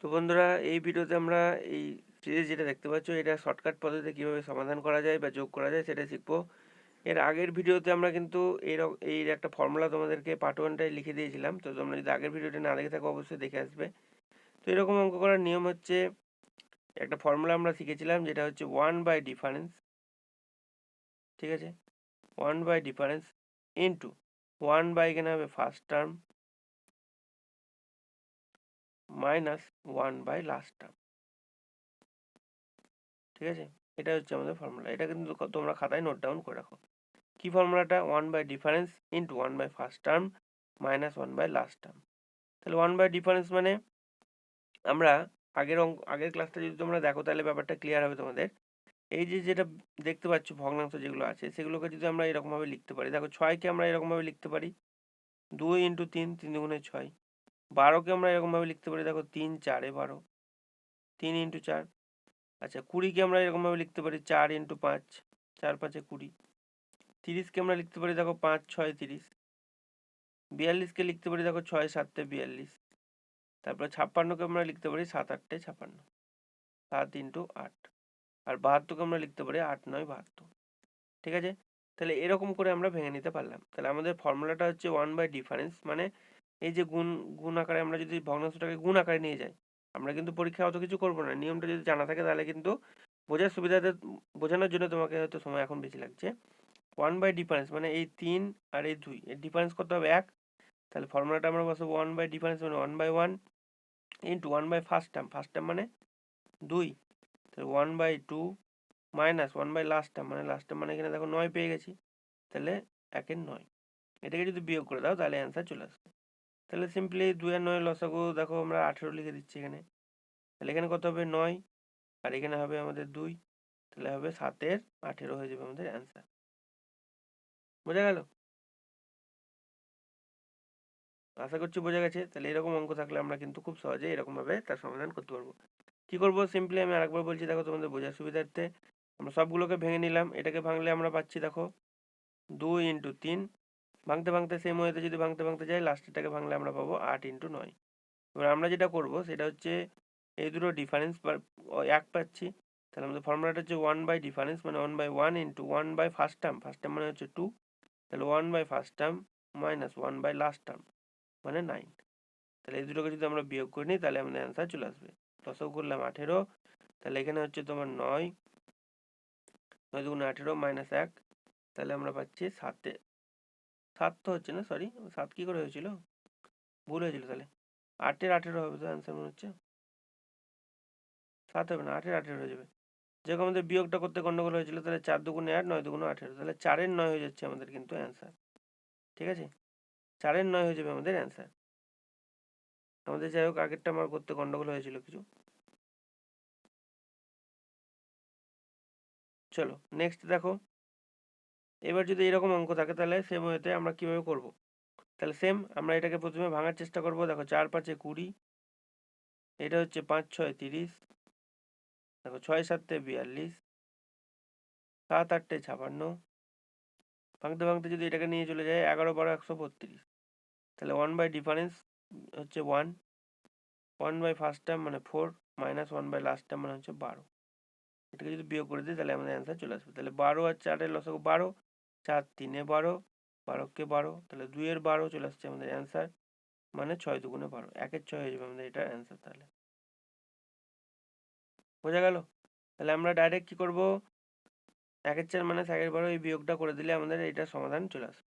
তো বন্ধুরা, এই ভিডিওতে আমরা এই সিরিজ যেটা দেখতে পাচ্ছ, এটা শর্টকাট পদ্ধতিতে কীভাবে সমাধান করা যায় বা যোগ করা যায় সেটা শিখব। এর আগের ভিডিওতে আমরা কিন্তু এর এই একটা ফর্মুলা তোমাদেরকে পার্ট ওয়ানটায় লিখে দিয়েছিলাম। তো তোমরা যদি আগের ভিডিওটা না দেখে থাকো, অবশ্যই দেখে আসবে। তো এরকম অঙ্ক করার নিয়ম হচ্ছে, একটা ফর্মুলা আমরা শিখেছিলাম যেটা হচ্ছে ওয়ান বাই ডিফারেন্স ঠিক আছে? One by difference into one by এখানে হবে first term minus one by last term ঠিক আছে? এটা হচ্ছে আমাদের ফর্মুলা এটা কিন্তু তোমরা খাতায় নোট ডাউন করে রাখো। কি ফর্মুলাটা one by difference into one by first term minus one by last term তাহলে ওয়ান বাই ডিফারেন্স মানে আমরা আগের অঙ্ক আগের ক্লাসটা যদি তোমরা দেখো, তাহলে ব্যাপারটা ক্লিয়ার হবে তোমাদের। এই যে যেটা দেখতে পাচ্ছ, ভগ্নাংশ যেগুলো আছে, সেগুলোকে যদি আমরা এরকমভাবে লিখতে পারি। দেখো, ছয়কে আমরা এরকমভাবে লিখতে পারি। দুই ইন্টু তিন তিন দুগুণে ছয়। বারোকে আমরা এরকমভাবে লিখতে পারি, দেখো তিন চারে বারো, তিন ইন্টু চার আচ্ছা কুড়িকে আমরা এরকমভাবে লিখতে পারি, চার ইন্টু পাঁচ, চার পাঁচে কুড়ি, তিরিশকে আমরা লিখতে পারি, দেখো পাঁচ, ছয়, তিরিশ, বিয়াল্লিশকে লিখতে পারি, দেখো ছয়, সাতটে, বিয়াল্লিশ, তারপরে ছাপ্পান্নকে আমরা লিখতে পারি, সাত, আটটে, ছাপ্পান্ন, সাত ইন্টু আট, আর বাহাত্তরকে আমরা লিখতে পারি, আট, নয়, বাহাত্তর, ঠিক আছে? তাহলে এরকম করে আমরা ভেঙে নিতে পারলাম। তাহলে আমাদের ফর্মুলাটা হচ্ছে ওয়ান বাই ডিফারেন্স মানে এই যে গুণ গুণ আকারে আমরা যদি ভগ্নাংশটাকে গুণ আকারে নিয়ে যাই, আমরা কিন্তু পরীক্ষায় অত কিছু করব না। নিয়মটা যদি জানা থাকে তাহলে কিন্তু বোঝার সুবিধাতে, বোঝানোর জন্য তোমাকে হয়তো সময় এখন বেশি লাগছে। ওয়ান বাই ডিফারেন্স মানে এই তিন আর এই দুই, এর ডিফারেন্স করতে হবে? এক। তাহলে ফর্মুলাটা আমরা বসবো ওয়ান বাই ডিফারেন্স মানে one by one into one by first term. First term মানে দুই। তাহলে one by two minus one by last term মানে লাস্ট টার্ম মানে এখানে দেখো নয় পেয়ে গেছি। তাহলে একের নয়। এটাকে যদি বিয়োগ করে দাও তাহলে অ্যান্সার চলে আসবে। তাহলে সিম্পলি দুই আর নয় লসাগু দেখো আমরা আঠেরো লিখে দিচ্ছি এখানে। তাহলে এখানে কত হবে? নয়। আর এখানে হবে আমাদের দুই। তাহলে হবে সাতের আঠেরো হয়ে যাবে আমাদের অ্যান্সার বোঝা গেল? আশা করছি বোঝা গেছে। তাহলে এরকম অঙ্ক থাকলে আমরা কিন্তু খুব সহজে এরকমভাবে তার সমাধান করতে পারব। কি করব? সিম্পলি আমি আরেকবার বলছি, দেখো তোমাদের বোঝার সুবিধার্থে। আমরা সবগুলোকে ভেঙে নিলাম। এটাকে ভাঙলে আমরা পাচ্ছি, দেখো, দুই ইন্টু তিন। ভাঙতে ভাঙতে সেম ওয়েতে যদি ভাঙতে ভাঙতে যাই লাস্টেরটাকে ভাঙলে আমরা পাবো আট ইন্টু নয়। এবার আমরা যেটা করব, সেটা হচ্ছে এই দুটো ডিফারেন্স এক পাচ্ছি। তাহলে আমাদের ফর্মুলাটা হচ্ছে ওয়ান বাই ডিফারেন্স মানে one by one into one by first term first term মানে হচ্ছে টু তাহলে one by first term minus one by last term মানে নাইন তাহলে এই দুটোকে যদি আমরা বিয়োগ করে নিই, তাহলে আমাদের অ্যান্সার চলে আসবে। দশক করলাম আঠেরো, তাহলে এখানে হচ্ছে তোমার নয়। নয় দুগুণ আঠেরো মাইনাস এক, তাহলে আমরা পাচ্ছি সাতে সাত তো হচ্ছে না সরি সাত কী করে হয়েছিল? ভুল হয়েছিল তাহলে। আটের আঠেরো হবে তো অ্যান্সার মনে হচ্ছে। সাত হবে না, আটের আঠেরো হয়ে যাবে। যেরকম আমাদের বিয়োগটা করতে গন্ডগোল হয়েছিল, তাহলে চার দুগুণে আট, নয় দুগুণে আঠেরো। তাহলে চারের নয় হয়ে যাচ্ছে আমাদের কিন্তু অ্যান্সার ঠিক আছে? চারের নয় হয়ে যাবে আমাদের অ্যান্সার আমাদের যাই হোক, আগেরটা আমার করতে গন্ডগোল হয়েছিল কিছু। চলো নেক্সট দেখো। এবার যদি এরকম অঙ্ক থাকে তাহলে সেম ওয়েতে আমরা কীভাবে করব? তাহলে সেম আমরা এটাকে প্রথমে ভাঙার চেষ্টা করব। দেখো চার, পাঁচে কুড়ি। এটা হচ্ছে পাঁচ, ছয়, তিরিশ। দেখো ছয় সাতটে বিয়াল্লিশ। সাত আটটে ছাপান্ন। ভাঙতে ভাঙতে যদি এটাকে নিয়ে চলে যায় এগারো, বারো, একশো বত্রিশ। তাহলে ওয়ান বাই ডিফারেন্স হচ্ছে one one by first term মানে four minus one by last term মানে হচ্ছে বারো। এটাকে যদি বিয়োগ করে দিই তাহলে আমাদের অ্যান্সার চলে আসবে। তাহলে বারো আর চারের লসক বারো। চার তিনে বারো, বারোকে বারো, তাহলে দুইয়ের বারো চলে আসছে আমাদের অ্যান্সার মানে ছয় দুগুণে বারো, একের ছয় হয়ে যাবে আমাদের এটার অ্যান্সার তাহলে। বোঝা গেল? তাহলে আমরা ডাইরেক্ট কি করব? একের চার মানে একের বারো এই বিয়োগটা করে দিলে আমাদের এটার সমাধান চলে আসবে।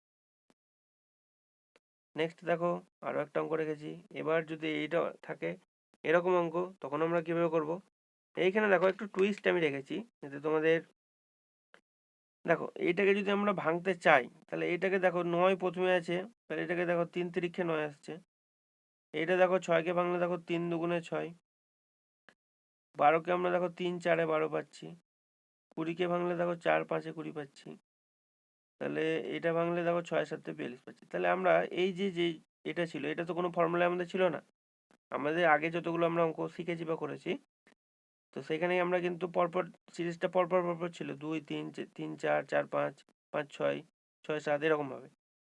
নেক্সট দেখো আরও একটা অঙ্ক রেখেছি, এবার যদি এইটা থাকে, এরকম অঙ্ক, তখন আমরা কীভাবে করব? এইখানে দেখো একটু টুইস্ট আমি রেখেছি, যাতে তোমাদের দেখো, এটাকে যদি আমরা ভাঙতে চাই, তাহলে এটাকে দেখো নয় প্রথমে আছে, তাহলে এটাকে দেখো তিন তিরিক্ষে নয় আসছে। এটা দেখো ছয়কে ভাঙলে দেখো তিন দুগুণে ছয়। বারোকে আমরা দেখো তিন চারে বারো পাচ্ছি। কুড়িকে ভাঙলে দেখো চার পাঁচে কুড়ি পাচ্ছি। তাহলে এটা ভাঙলে দেখো ছয় সাতে বিয়াল্লিশ পাচ্ছি। তাহলে আমরা এই যে যে এটা ছিল, এটা তো কোনো ফর্মুলা আমাদের ছিল না। আমাদের আগে যতগুলো আমরা অঙ্ক শিখেছি বা করেছি তো সেখানে আমরা কিন্তু পরপর সিরিজটা পরপর পরপর ছিল। দুই, তিন তিন, চার চার, পাঁচ পাঁচ, ছয় ছয়, সাত এরকমভাবে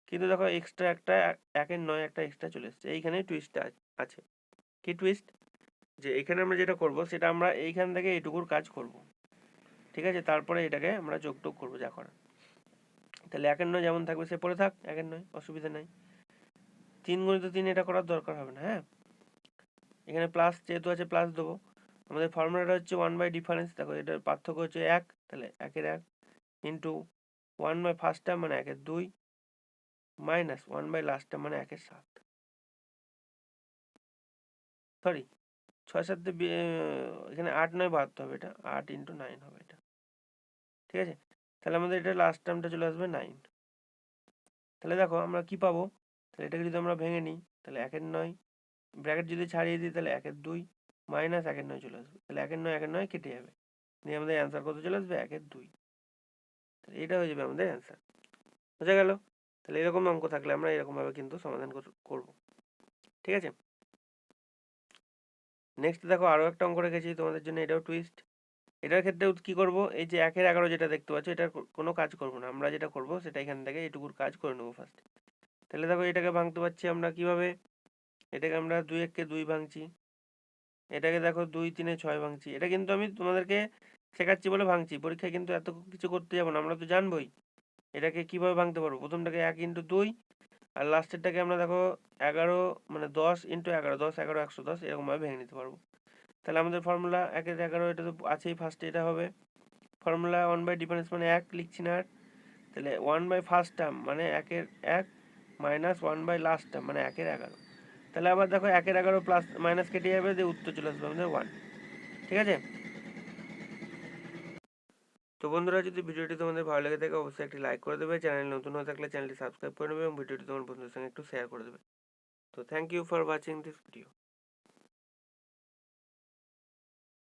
কিন্তু দেখো এক্সট্রা একটা একের নয় একটা এক্সট্রা চলে এসছে। এইখানে টুইস্টটা আছে। কি টুইস্ট যে এখানে আমরা যেটা করব সেটা আমরা এইখান থেকে এইটুকুর কাজ করব। ঠিক আছে? তারপরে এটাকে আমরা যোগটোগ করব যা করার। তাহলে একের নয় যেমন থাকবে সে পরে থাক একের নয় অসুবিধা নাই। তিন গুণিত তিন এটা করার দরকার হবে না হ্যাঁ? এখানে প্লাস যেহেতু আছে প্লাস দেবো। আমাদের ফর্মুলাটা হচ্ছে ওয়ান বাই ডিফারেন্স দেখো এটার পার্থক্য হচ্ছে এক, তাহলে একের এক into one by first term মানে একের দুই minus one by last term মানে একের সাত। সরি ছয় সাতে এখানে আট নয় বাহাত্তর হবে এটা, আট ইন্টু নাইন হবে এটা। ঠিক আছে? তাহলে আমাদের এটা লাস্ট টার্মটা চলে আসবে নাইন তাহলে দেখো আমরা কি পাবো? তাহলে এটাকে যদি আমরা ভেঙে নিই, তাহলে একের নয় ব্র্যাকেট যদি ছাড়িয়ে দিই, তাহলে একের দুই। মাইনাস একের নয় চলে আসবে। তাহলে একের নয় একের নয় কেটে যাবে। দিয়ে আমাদের অ্যান্সার কত চলে আসবে? একের দুই। তাহলে এটা হয়ে যাবে আমাদের অ্যান্সার বোঝা গেল? তাহলে এরকম অঙ্ক থাকলে আমরা এরকমভাবে কিন্তু সমাধান কর- করব। ঠিক আছে? নেক্সট দেখো আরও একটা অঙ্ক রেখেছি তোমাদের জন্য, এটাও টুইস্ট এটার ক্ষেত্রেও কি করব? এই যে একের এগারো যেটা দেখতে পাচ্ছ, এটার কোনো কাজ করব না। আমরা যেটা করব, সেটা এখান থেকে এটুকুর কাজ করে নেব ফার্স্ট তাহলে দেখো, এটাকে ভাঙতে পারছি আমরা কীভাবে? এটাকে আমরা দুই এককে দুই ভাঙছি। এটাকে দেখো দুই, তিনে ছয় ভাঙছি। এটা কিন্তু আমি তোমাদেরকে শেখাচ্ছি বলে ভাঙছি। পরীক্ষায় কিন্তু এত কিছু করতে যাব না, আমরা তো জানবোই। এটাকে কীভাবে ভাঙতে পারব? প্রথমটাকে এক ইন্টু দুই আর লাস্টেরটাকে আমরা দেখো এগারো মানে দশ ইন্টু এগারো, দশ, এগারো, একশো, দশ, এরকমভাবে ভেঙে নিতে পারব। তাহলে আমাদের ফর্মুলা একের এগারো, এটা তো আছেই ফার্স্টে এটা হবে। ফর্মুলা ওয়ান বাই ডিফারেন্স মানে এক, লিখছি না আর। তাহলে ওয়ান বাই ফার্স্ট টার্ম মানে একের এক minus one by last term মানে একের এগারো। তাহলে আবার দেখো একের এগারো প্লাস মাইনাস কেটে যাবে, যে উত্তর চলে আসবে আমাদের ওয়ান ঠিক আছে? তো বন্ধুরা, যদি ভিডিওটি তোমাদের ভালো লেগে থাকে, অবশ্যই একটি লাইক করে দেবে। চ্যানেল নতুন হয়ে থাকলে চ্যানেলটি সাবস্ক্রাইব করে নেবে এবং ভিডিওটি তোমার বন্ধুদের সঙ্গে একটু শেয়ার করে দেবে। তো thank you for watching this video